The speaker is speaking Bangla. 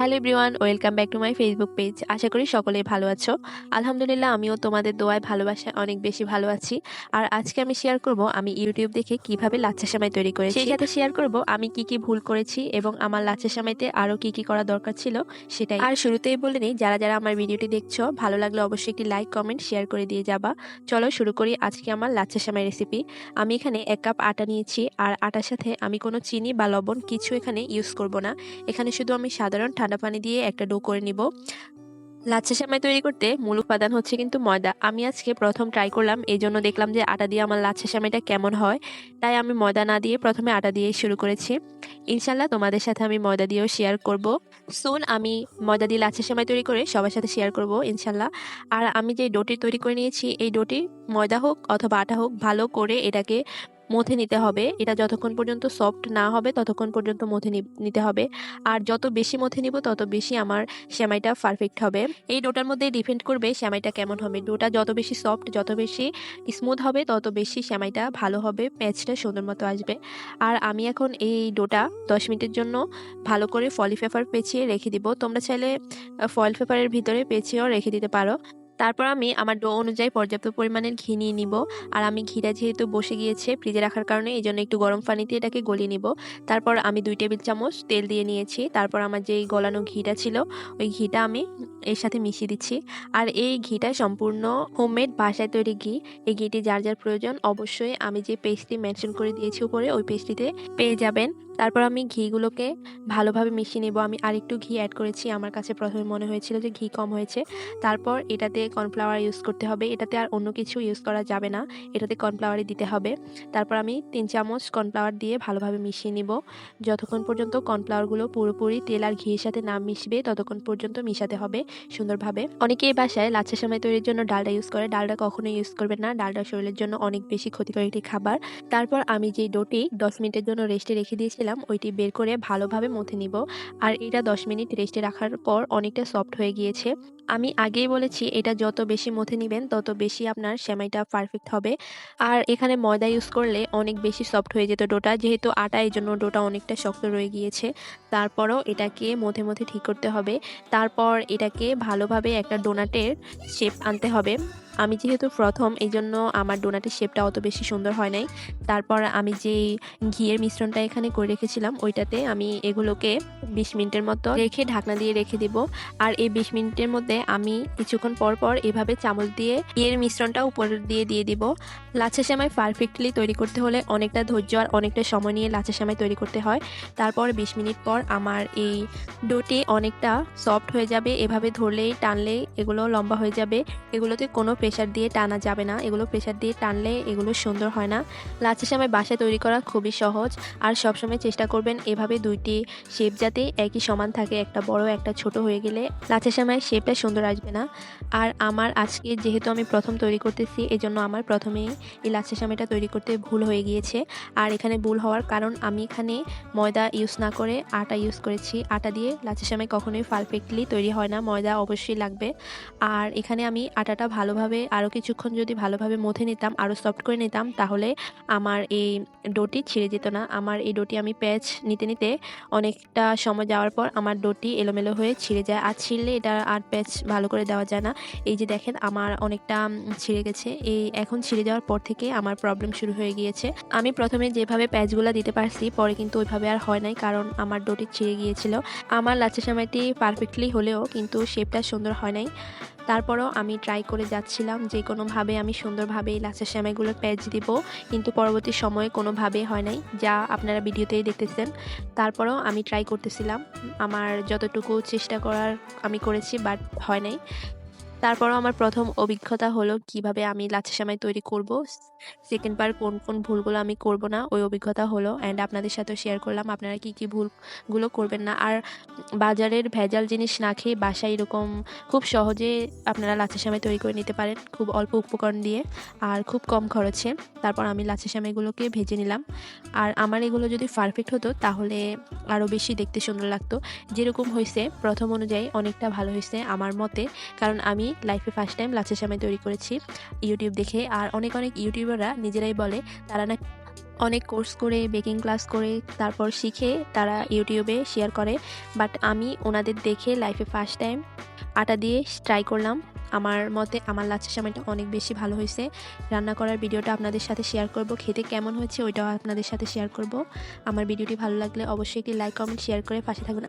Hello everyone, welcome back to my Facebook page. আশা করি সকলেই ভালো আছো। আলহামদুলিল্লাহ, আমিও তোমাদের দোয়ায় ভালোবাসায় অনেক বেশি ভালো আছি। আর আজকে আমি শেয়ার করব আমি ইউটিউব দেখে কীভাবে লাচ্ছা সেমাই তৈরি করেছি। সেই সাথে শেয়ার করব আমি কি কি ভুল করেছি এবং আমার লাচ্ছা সেমাইতে আরও কি কি করা দরকার ছিল সেটাই। আর শুরুতেই বলে নিই, যারা যারা আমার ভিডিওটি দেখছ, ভালো লাগলে অবশ্যই একটি লাইক কমেন্ট শেয়ার করে দিয়ে যাবা। চলো শুরু করি আজকে আমার লাচ্ছা সেমাই রেসিপি আমি এখানে এক কাপ আটা নিয়েছি, আর আটার সাথে আমি কোনো চিনি বা লবণ কিছু এখানে ইউজ করব না। এখানে শুধু আমি সাধারণ ঠান্ডা পানি দিয়ে একটা ডো করে নিব। লাচ্ছা সেমাই তৈরি করতে মূল উপাদান হচ্ছে কিন্তু ময়দা। আমি আজকে প্রথম ট্রাই করলাম এই জন্য দেখলাম যে আটা দিয়ে আমার লাচ্ছা সেমাইটা কেমন হয়। তাই আমি ময়দা না দিয়ে প্রথমে আটা দিয়ে শুরু করেছি। ইনশাল্লাহ তোমাদের সাথে আমি ময়দা দিয়েও শেয়ার করব। সুন আমি ময়দা দিয়ে লাচ্ছা সেমাই তৈরি করে সবার সাথে শেয়ার করব ইনশাল্লাহ আর আমি যে ডোটি তৈরি করে নিয়েছি, এই ডোটি ময়দা হোক অথবা আটা হোক, ভালো করে এটাকে মথে নিতে হবে। এটা যতক্ষণ পর্যন্ত সফট না হবে, ততক্ষণ পর্যন্ত মথে নিতে হবে। আর যত বেশি মথে নিব, তত বেশি আমার সেমাইটা পারফেক্ট হবে। এই ডোটার মধ্যে ডিপেন্ড করবে সেমাইটা কেমন হবে? ডোটা যত বেশি সফট যত বেশি স্মুথ হবে, তত বেশি সেমাইটা ভালো হবে প্যাচটা সুন্দর মতো আসবে। আর আমি এখন এই ডোটা দশ মিনিটের জন্য ভালো করে ফলি পেপার পেঁচিয়ে রেখে দিব। তোমরা চাইলে ফয়েল পেপারের ভিতরে পেঁচিয়েও রেখে দিতে পারো। তারপর আমি আমার ডো অনুযায়ী পর্যাপ্ত পরিমাণের ঘি নিয়ে নিব। আর আমি ঘিটা যেহেতু বসে গিয়েছে ফ্রিজে রাখার কারণে এই জন্য একটু গরম পানিতে এটাকে গলিয়ে নিব। তারপর আমি দুই টেবিল চামচ তেল দিয়ে নিয়েছি। তারপর আমার যেই গলানো ঘিটা ছিল, ওই ঘিটা আমি এর সাথে মিশিয়ে দিচ্ছি। আর এই ঘিটা সম্পূর্ণ হোমমেড বাসায় তৈরি ঘি। এই ঘিটি যার যার প্রয়োজন, অবশ্যই আমি যে পেস্টটি মেনশন করে দিয়েছি উপরে, ওই পেস্টটিতে পেয়ে যাবেন। তারপর আমি ঘিগুলোকে ভালোভাবে মিশিয়ে নেব। আমি আরেকটু ঘি অ্যাড করেছি। আমার কাছে প্রথমে মনে হয়েছিল যে ঘি কম হয়েছে। তারপর এটাতে কর্নফ্লাওয়ার ইউজ করতে হবে। এটাতে আর অন্য কিছু ইউজ করা যাবে না। এটাতে কর্নফ্লাওয়ারই দিতে হবে। তারপর আমি তিন চামচ কর্নফ্লাওয়ার দিয়ে ভালোভাবে মিশিয়ে নিব। যতক্ষণ পর্যন্ত কর্নফ্লাওয়ারগুলো পুরোপুরি তেল আর ঘিয়ের সাথে না মিশবে, ততক্ষণ পর্যন্ত মিশাতে হবে সুন্দরভাবে। অনেকে এই বাসায় লাচ্ছা সময় তৈরির জন্য ডালটা ইউজ করে। ডালটা কখনোই ইউজ করবে না। ডালটা শরীরের জন্য অনেক বেশি ক্ষতিকর একটি খাবার। তারপর আমি যে ডোটি দশ মিনিটের জন্য রেস্টে রেখে দিয়েছিলাম ওইটি বের করে ভালোভাবে মথে নিব। আর এটা দশ মিনিট রেস্টে রাখার পর অনেকটা সফট হয়ে গিয়েছে। আমি আগেই বলেছি, এটা যত বেশি মথে নেবেন, তত বেশি আপনার সেমাইটা পারফেক্ট হবে। আর এখানে ময়দা ইউজ করলে অনেক বেশি সফট হয়ে যেত ডোটা, যেহেতু আটা এই জন্য ডোটা অনেকটা শক্ত রয়ে গিয়েছে। তারপরও এটাকে মধ্যে মধ্যে ঠিক করতে হবে। তারপর এটাকে ভালোভাবে একটা ডোনাটের শেপ আনতে হবে। আমি যেহেতু প্রথম এই জন্য আমার ডোনাটের শেপটা অত বেশি সুন্দর হয় নাই। তারপর আমি যে ঘিয়ের মিশ্রণটা এখানে করে রেখেছিলাম, ওইটাতে আমি এগুলোকে বিশ মিনিটের মতো রেখে ঢাকনা দিয়ে রেখে দিব। আর এই বিশ মিনিটের মধ্যে আমি কিছুক্ষণ পর পর এভাবে চামচ দিয়ে ইয়ের মিশ্রণটা উপর দিয়ে দিয়ে দিব। লাচা সেমাই পারফেক্টলি তৈরি করতে হলে অনেকটা ধৈর্য আর অনেকটা সময় নিয়ে লাচা সেমাই তৈরি করতে হয়। তারপর বিশ মিনিট পর আমার এই ডোটি অনেকটা সফট হয়ে যাবে। এভাবে ধরলেই, টানলেই এগুলো লম্বা হয়ে যাবে। এগুলোতে কোনো প্রেশার দিয়ে টানা যাবে না। এগুলো প্রেশার দিয়ে টানলে এগুলো সুন্দর হয় না। লাচা সেমাই বাসায় তৈরি করা খুবই সহজ। আর সবসময় চেষ্টা করবেন এভাবে দুইটি শেপ যাতে একই সমান থাকে, একটা বড়, একটা ছোট হয়ে গেলে। লাচা সেমাই শেপটা সুন্দর আসবে না। আর আমার আজকে যেহেতু আমি প্রথম তৈরি করতেছি এই জন্য আমার প্রথমেই এই লাচা সেমাইটা তৈরি করতে ভুল হয়ে গিয়েছে। আর এখানে ভুল হওয়ার কারণ আমি এখানে ময়দা ইউজ না করে আটা ইউজ করেছি। আটা দিয়ে লাচা সেমাই কখনোই পারফেক্টলি তৈরি হয় না। ময়দা অবশ্যই লাগবে। আর এখানে আমি আটাটা ভালোভাবে আরও কিছুক্ষণ যদি ভালোভাবে মথে নিতাম আরও সফট করে নিতাম, তাহলে আমার এই ডোটি ছিঁড়ে যেত না। আমার এই ডোটি আমি প্যাচ নিতে নিতে অনেকটা সময় যাওয়ার পর আমার ডোটি এলোমেলো হয়ে ছিঁড়ে যায়। আর ছিঁড়লে এটা আর প্যাচ ভালো করে দেওয়া যায় না। এই যে দেখেন, আমার অনেকটা ছিঁড়ে গেছে। এই এখন ছিঁড়ে যাওয়ার পর থেকে আমার প্রবলেম শুরু হয়ে গিয়েছে। আমি প্রথমে যেভাবে প্যাচগুলো দিতে পারছি, পরে কিন্তু ওইভাবে আর হয় নাই, কারণ আমার ডোটি ছিঁড়ে গিয়েছিল। আমার লাচ্ছা সময়টি পারফেক্টলি হলেও কিন্তু শেপটা সুন্দর হয় নাই। তারপরও আমি ট্রাই করে যাচ্ছিলাম যে কোনোভাবে আমি সুন্দরভাবে এই লাচের সেমাইগুলোর প্যাচ দিব, কিন্তু পরবর্তী সময়ে কোনোভাবে হয় নাই, যা আপনারা ভিডিওতেই দেখতেছেন। তারপরও আমি ট্রাই করতেছিলাম। আমার যতটুকু চেষ্টা করার আমি করেছি বাট হয় নাই। তারপরও আমার প্রথম অভিজ্ঞতা হলো কীভাবে আমি লাচ্ছা সেমাই তৈরি করব। সেকেন্ড বার কোন কোন ভুলগুলো আমি করব না, ওই অভিজ্ঞতা হলো। অ্যান্ড আপনাদের সাথে শেয়ার করলাম, আপনারা কি কি ভুলগুলো করবেন না। আর বাজারের ভেজাল জিনিস না খেয়ে বাসায় এরকম খুব সহজে আপনারা লাচ্ছা সেমাই তৈরি করে নিতে পারেন, খুব অল্প উপকরণ দিয়ে আর খুব কম খরচে। তারপর আমি লাচ্ছা সেমাইগুলোকে ভেজে নিলাম। আর আমার এগুলো যদি পারফেক্ট হতো, তাহলে আরও বেশি দেখতে সুন্দর লাগতো। যেরকম হয়েছে প্রথম অনুযায়ী অনেকটা ভালো হয়েছে আমার মতে। কারণ আমি লাইফে ফার্স্ট টাইম লাচ্ছা সেমাই তৈরি করেছি ইউটিউব দেখে। আর অনেক অনেক ইউটিউবাররা নিজেরাই বলে, তারা না অনেক কোর্স করে বেকিং ক্লাস করে, তারপর শিখে তারা ইউটিউবে শেয়ার করে। বাট আমি ওনাদের দেখে লাইফে ফার্স্ট টাইম আটা দিয়ে ট্রাই করলাম। আমার মতে আমার লাচ্ছা সেমাইটা অনেক বেশি ভালো হয়েছে। রান্না করার ভিডিওটা আপনাদের সাথে শেয়ার করব, খেতে কেমন হয়েছে ওইটাও আপনাদের সাথে শেয়ার করব। আমার ভিডিওটি ভালো লাগলে অবশ্যই একটি লাইক কমেন্ট শেয়ার করে পাশে থাকবেন